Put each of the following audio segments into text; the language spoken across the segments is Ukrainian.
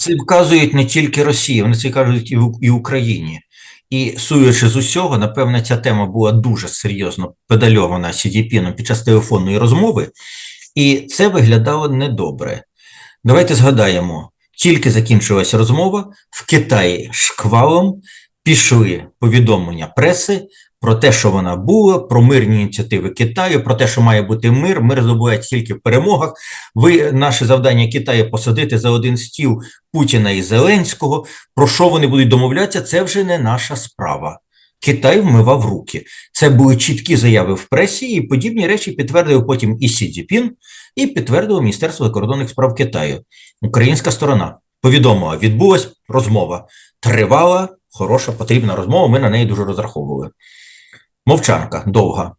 Це вказують не тільки Росії, вони це кажуть і, в- і Україні. І суючи з усього, напевно, ця тема була дуже серйозно педальована Сідіпіном під час телефонної розмови, і це виглядало недобре. Давайте згадаємо, тільки закінчилася розмова, в Китаї шквалом пішли повідомлення преси про те, що вона була, про мирні ініціативи Китаю, про те, що має бути мир, мир здобувається тільки в перемогах. Ви наше завдання Китаю посадити за один стіл Путіна і Зеленського. Про що вони будуть домовлятися, це вже не наша справа. Китай вмивав руки. Це були чіткі заяви в пресі, і подібні речі підтвердив потім і Сі Цзіпін, і підтвердило Міністерство закордонних справ Китаю. Українська сторона повідомила, відбулась розмова. Тривала, хороша, потрібна розмова. Ми на неї дуже розраховували. Мовчанка довга.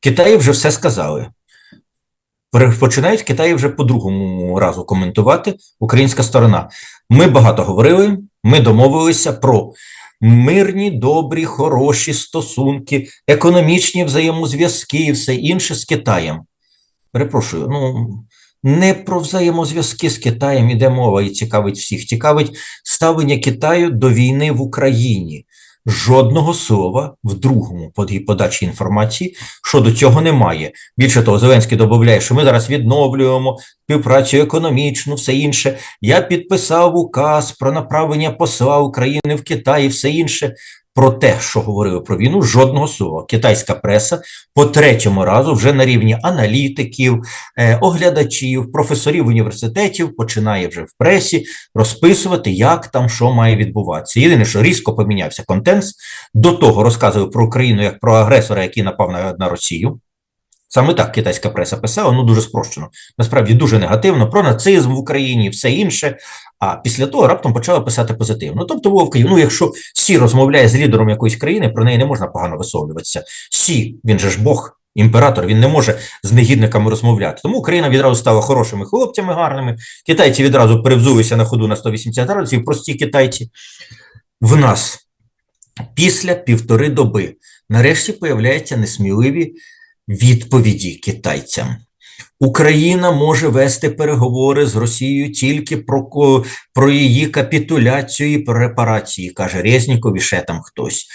Китаї вже все сказали. Починають Китаї вже по другому разу коментувати українська сторона. Ми багато говорили, ми домовилися про мирні, добрі, хороші стосунки, економічні взаємозв'язки і все інше з Китаєм. Перепрошую, ну не про взаємозв'язки з Китаєм іде мова і цікавить всіх. Цікавить ставлення Китаю до війни в Україні. Жодного слова в другому подачі інформації щодо цього немає. Більше того, Зеленський додає, що ми зараз відновлюємо співпрацю економічну, все інше. Я підписав указ про направлення посла України в Китай і все інше. Про те, що говорили про війну, жодного слова. Китайська преса по третьому разу вже на рівні аналітиків, е, оглядачів, професорів університетів починає вже в пресі розписувати, як там що має відбуватися. Єдине, що різко помінявся контент. До того розказував про Україну як про агресора, який напав на, на Росію. Саме так китайська преса писала, ну дуже спрощено. Насправді дуже негативно про нацизм в Україні і все інше. А після того раптом почала писати позитивно. Тобто, Вовка, ну якщо Сі розмовляє з лідером якоїсь країни, про неї не можна погано висловлюватися. Сі, він же ж Бог, імператор, він не може з негідниками розмовляти. Тому Україна відразу стала хорошими хлопцями, гарними. Китайці відразу перевзулися на ходу на 180 градусів, прості китайці. В нас після півтори доби нарешті появляються несміливі відповіді китайцям. Україна може вести переговори з Росією тільки про, про її капітуляцію і про репарації, каже Резніков і ще там хтось.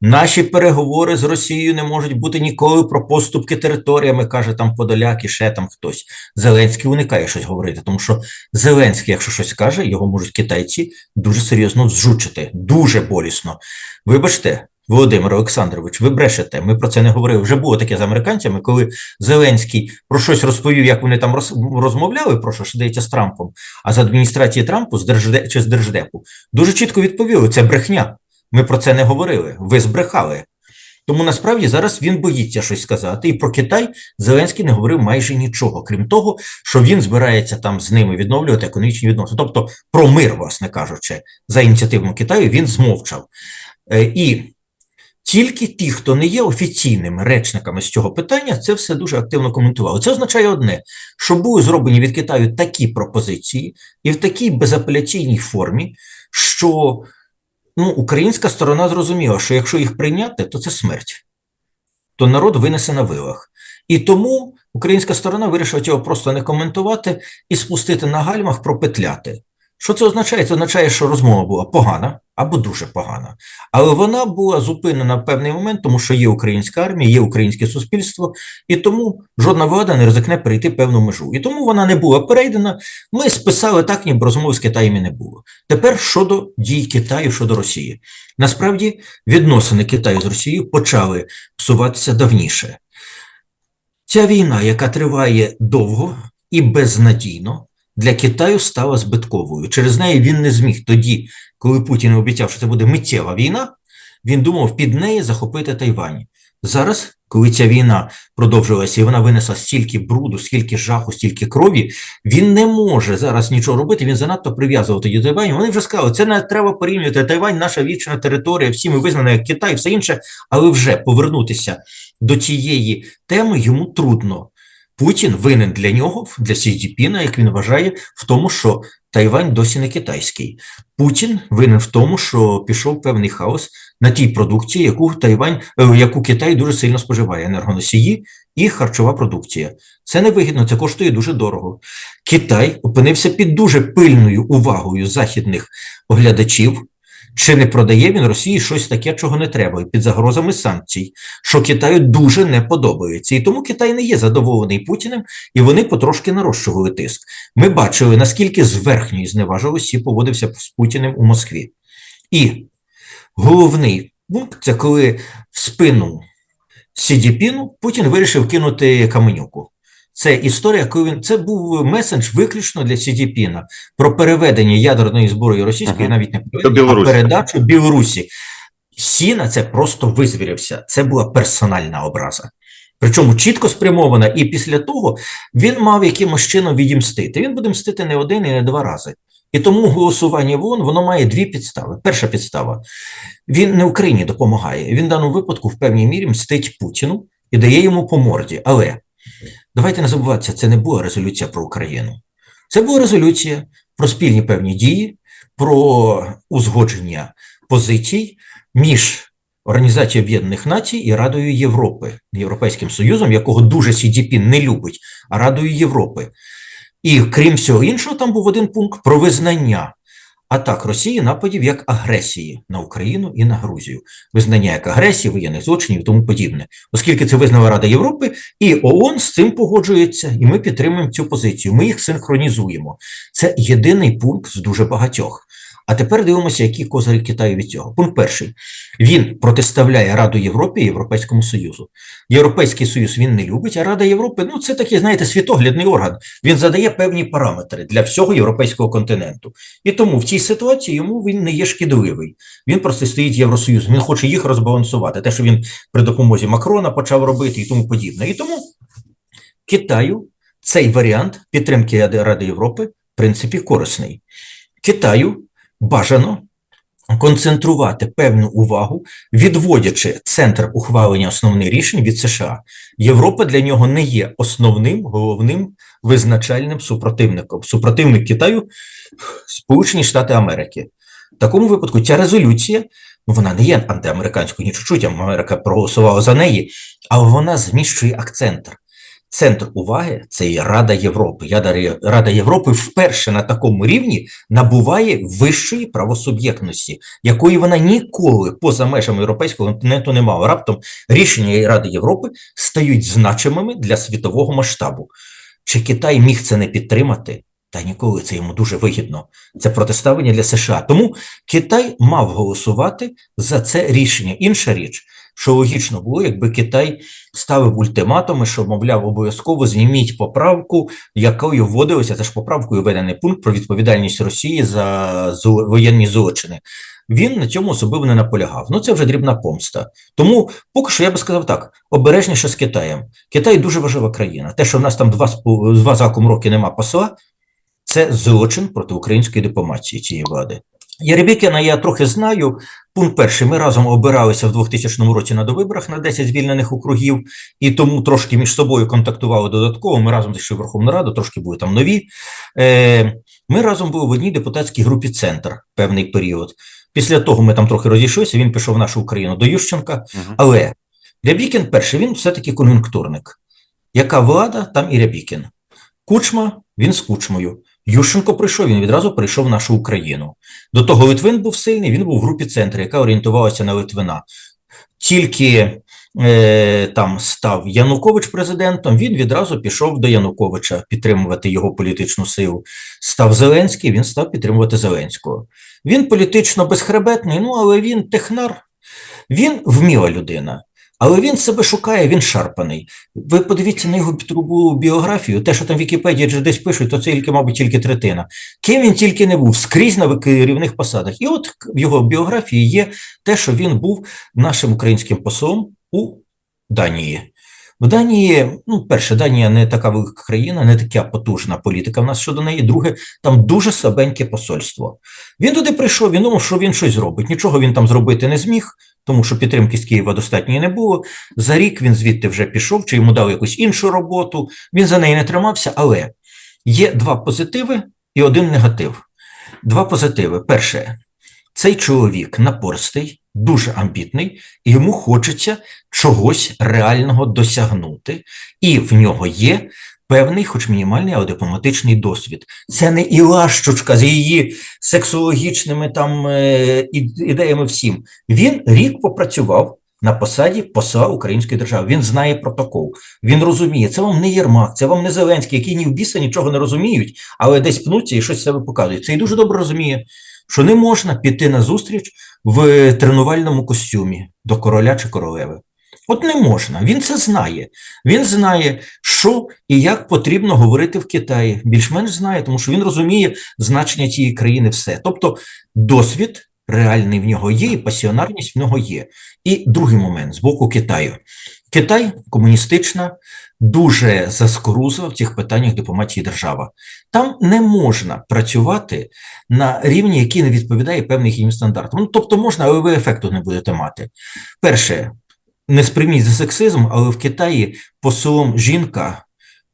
Наші переговори з Росією не можуть бути ніколи про поступки територіями, каже там Подоляк і ще там хтось. Зеленський уникає щось говорити, тому що Зеленський, якщо щось каже, його можуть китайці дуже серйозно зжучити, дуже болісно. Вибачте, Володимир Олександрович, ви брешете. Ми про це не говорили. Вже було таке з американцями, коли Зеленський про щось розповів, як вони там розмовляли, про що здається з Трампом, а з адміністрації Трампу з Держде... чи з Держдепу дуже чітко відповіли: це брехня. Ми про це не говорили. Ви збрехали. Тому насправді зараз він боїться щось сказати. І про Китай Зеленський не говорив майже нічого, крім того, що він збирається там з ними відновлювати економічні відносини. Тобто про мир, власне кажучи, за ініціативами Китаю він змовчав. Е, І тільки ті, хто не є офіційними речниками з цього питання, це все дуже активно коментували. Це означає одне, що були зроблені від Китаю такі пропозиції і в такій безапеляційній формі, що ну, українська сторона зрозуміла, що якщо їх прийняти, то це смерть, то народ винесе на вилах. І тому українська сторона вирішила цього просто не коментувати і спустити на гальмах пропетляти. Що це означає? Це означає, що розмова була погана або дуже погана. Але вона була зупинена в певний момент, тому що є українська армія, є українське суспільство, і тому жодна влада не ризикне перейти певну межу. І тому вона не була перейдена. Ми списали так, ніби розмови з Китаєм і не було. Тепер щодо дій Китаю щодо Росії. Насправді відносини Китаю з Росією почали псуватися давніше. Ця війна, яка триває довго і безнадійно, для Китаю стала збитковою. Через неї він не зміг тоді, коли Путін обіцяв, що це буде миттєва війна, він думав під неї захопити Тайвань. Зараз, коли ця війна продовжилася і вона винесла стільки бруду, стільки жаху, стільки крові, він не може зараз нічого робити. Він занадто прив'язував тоді Тайвань. Вони вже сказали, це не треба порівнювати. Тайвань, наша вічна територія, всі ми визнані як Китай, все інше, але вже повернутися до цієї теми йому трудно. Путін винен для нього, для Сі Цзіпіна, як він вважає, в тому, що Тайвань досі не китайський. Путін винен в тому, що пішов певний хаос на тій продукції, яку Тайвань, е, яку Китай дуже сильно споживає енергоносії і харчова продукція. Це невигідно, це коштує дуже дорого. Китай опинився під дуже пильною увагою західних оглядачів. Чи не продає він Росії щось таке, чого не треба, і під загрозами санкцій, що Китаю дуже не подобається. І тому Китай не є задоволений Путіним, і вони потрошки нарощували тиск. Ми бачили, наскільки з верхньої зневажливості поводився з Путіним у Москві. І головний пункт це коли в спину Сідіпіну Путін вирішив кинути Каменюку. Це історія, коли він це був месендж виключно для Сідіпіна про переведення ядерної зброї російської, Ага. навіть не переведення, а передачу Білорусі. Сі на це просто визвірився. Це була персональна образа. Причому чітко спрямована, і після того він мав якимось чином відімстити. Він буде мстити не один і не два рази. І тому голосування в ООН, воно має дві підстави. Перша підстава: він не Україні допомагає. Він в даному випадку в певній мірі мстить Путіну і дає йому по морді. Але давайте не забуватися, це не була резолюція про Україну. Це була резолюція про спільні певні дії, про узгодження позицій між Організацією Об'єднаних Націй і Радою Європи, Європейським Союзом, якого дуже Цзіньпін не любить, а Радою Європи. І крім всього іншого, там був один пункт про визнання атак Росії нападів як агресії на Україну і на Грузію, визнання як агресії, воєнних злочинів і тому подібне, оскільки це визнала Рада Європи, і ООН з цим погоджується, і ми підтримуємо цю позицію. Ми їх синхронізуємо. Це єдиний пункт з дуже багатьох. А тепер дивимося, які козирі Китаю від цього. Пункт перший: він протиставляє Раду Європі і Європейському Союзу. Європейський Союз він не любить, а Рада Європи ну це такий, знаєте, світоглядний орган. Він задає певні параметри для всього європейського континенту. І тому в цій ситуації йому він не є шкідливий. Він просто стоїть Євросоюз. Він хоче їх розбалансувати. Те, що він при допомозі Макрона почав робити, і тому подібне. І тому Китаю цей варіант підтримки Ради Європи в принципі корисний. Китаю бажано концентрувати певну увагу, відводячи центр ухвалення основних рішень від США. Європа для нього не є основним головним визначальним супротивником. Супротивник Китаю Сполучені Штати Америки. В такому випадку ця резолюція, ну вона не є антиамериканською, ні чуть-чуть, Америка проголосувала за неї, але вона зміщує акцент. Центр уваги це і Рада Європи. Рада Європи вперше на такому рівні набуває вищої правосуб'єктності, якої вона ніколи поза межами європейського континенту не мала. Раптом рішення Ради Європи стають значимими для світового масштабу. Чи Китай міг це не підтримати? Та ніколи це йому дуже вигідно. Це протиставлення для США. Тому Китай мав голосувати за це рішення. Інша річ, що логічно було, якби Китай ставив ультиматуми, що, мовляв, обов'язково зніміть поправку, якою вводилося, це ж поправкою введений пункт про відповідальність Росії за воєнні злочини. Він на цьому особливо не наполягав. Ну це вже дрібна помста. Тому поки що я би сказав так: обережніше з Китаєм. Китай дуже важлива країна. Те, що в нас там два, два заком роки нема посла, це злочин проти української дипломатії цієї влади. Яребікіна я трохи знаю. Пункт перший. Ми разом обиралися в 2000 році на довиборах на 10 звільнених округів, і тому трошки між собою контактували додатково. Ми разом зайшли в Верховну Раду, трошки були там нові. Е, Ми разом були в одній депутатській групі Центр певний період. Після того ми там трохи розійшлися. Він пішов в нашу Україну до Ющенка. Мгм. Але Рябікін перший, він все-таки кон'юнктурник. Яка влада, там і Рябікін. Кучма, він з Кучмою. Ющенко прийшов, він відразу прийшов в нашу Україну. До того Литвин був сильний, він був в групі центру, яка орієнтувалася на Литвина. Тільки е, там став Янукович президентом, він відразу пішов до Януковича підтримувати його політичну силу. Став Зеленський, він став підтримувати Зеленського. Він політично безхребетний, ну але він технар, він вміла людина. Але він себе шукає, він шарпаний. Ви подивіться на його трубу біографію, те, що там в Вікіпедії вже десь пишуть, то це тільки, мабуть, тільки третина. Ким він тільки не був, скрізь на керівних посадах. І от в його біографії є те, що він був нашим українським послом у Данії. В Данії, ну, перше, Данія не така велика країна, не така потужна політика в нас щодо неї. Друге, там дуже слабеньке посольство. Він туди прийшов, він думав, що він щось зробить. Нічого він там зробити не зміг, тому що підтримки з Києва достатньої не було. За рік він звідти вже пішов, чи йому дали якусь іншу роботу. Він за неї не тримався, але є два позитиви і один негатив. Два позитиви. Перше, цей чоловік напорстий, дуже амбітний, і йому хочеться чогось реального досягнути, і в нього є певний, хоч мінімальний, але дипломатичний досвід. Це не Ілащучка з її сексологічними там е, ідеями всім. Він рік попрацював на посаді посла Української держави. Він знає протокол, він розуміє. Це вам не Єрмак, це вам не Зеленський, які ні в біса нічого не розуміють, але десь пнуться і щось себе показують. Це і дуже добре розуміє, що не можна піти на зустріч в тренувальному костюмі до короля чи королеви. От не можна. Він це знає. Він знає, що і як потрібно говорити в Китаї. Більш-менш знає, тому що він розуміє значення цієї країни все. Тобто досвід реальний в нього є, і пасіонарність в нього є. І другий момент з боку Китаю. Китай комуністична, дуже заскорузла в цих питаннях дипломатії держава. Там не можна працювати на рівні, який не відповідає певним їхнім стандартам. Ну, тобто можна, але ви ефекту не будете мати. Перше, не сприйміть за сексизм, але в Китаї послом жінка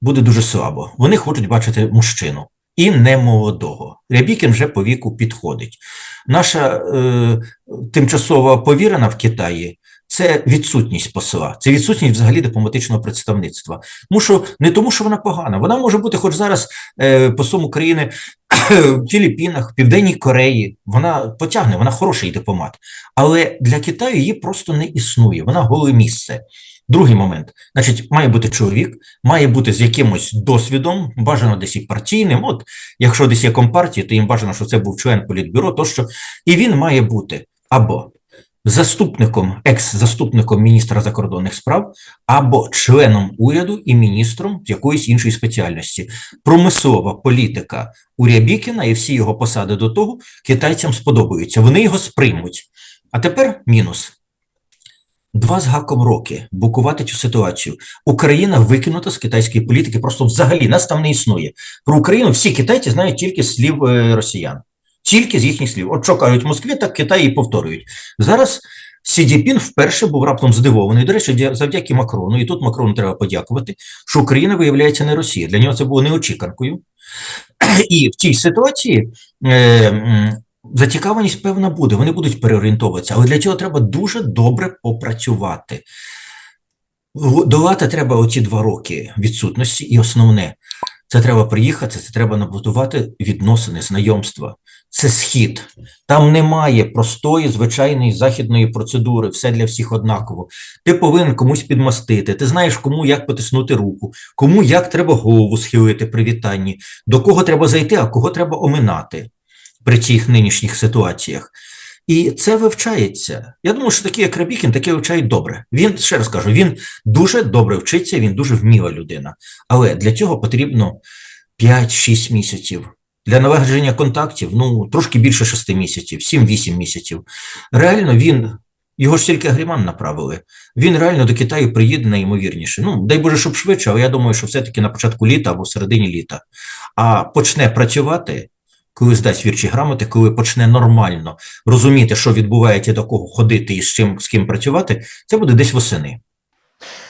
буде дуже слабо. Вони хочуть бачити мужчину. І не молодого. Рябікін вже по віку підходить. Наша е, тимчасова повірена в Китаї це відсутність посла, це відсутність взагалі дипломатичного представництва. Тому що не тому, що вона погана, вона може бути, хоч зараз е, послом України в Філіппінах, Південній Кореї. Вона потягне, вона хороший дипломат. Але для Китаю її просто не існує. Вона голе місце. Другий момент, значить, має бути чоловік, має бути з якимось досвідом, бажано десь і партійним. От якщо десь є компартії, то їм бажано, що це був член політбюро, тощо, і він має бути або заступником, екс-заступником міністра закордонних справ, або членом уряду і міністром якоїсь іншої спеціальності. Промислова політика у Рябікіна і всі його посади до того китайцям сподобаються. Вони його сприймуть. А тепер мінус. Два з гаком роки блокувати цю ситуацію. Україна викинута з китайської політики, просто взагалі нас там не існує. Про Україну всі китайці знають тільки слів е, росіян, тільки з їхніх слів. От що кажуть в Москві, так Китай і повторюють. Зараз Сі Цзіньпін вперше був раптом здивований. До речі, завдяки Макрону, і тут Макрону треба подякувати, що Україна виявляється не Росія. Для нього це було неочіканкою. І в цій ситуації е, зацікавленість певна буде, вони будуть переорієнтовуватися, але для цього треба дуже добре попрацювати. Долати треба оці два роки відсутності, і основне, це треба приїхати, це треба набудувати відносини, знайомства. Це схід. Там немає простої, звичайної західної процедури, все для всіх однаково. Ти повинен комусь підмастити, ти знаєш, кому як потиснути руку, кому як треба голову схилити при вітанні, до кого треба зайти, а кого треба оминати при цих нинішніх ситуаціях. І це вивчається. Я думаю, що такі, як Рабікін, таке вивчають добре. Він, ще раз кажу, він дуже добре вчиться, він дуже вміла людина. Але для цього потрібно 5-6 місяців. Для налагодження контактів, ну, трошки більше 6 місяців, 7-8 місяців. Реально він, його ж тільки Агріман направили, він реально до Китаю приїде найімовірніше. Ну, дай Боже, щоб швидше, але я думаю, що все-таки на початку літа або в середині літа. А почне працювати, коли здасть вірчі грамоти, коли почне нормально розуміти, що відбувається, до кого ходити і з чим з ким працювати, це буде десь восени.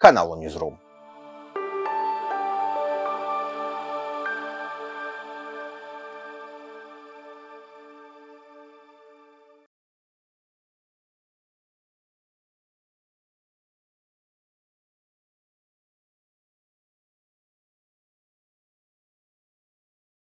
каналу Newsroom.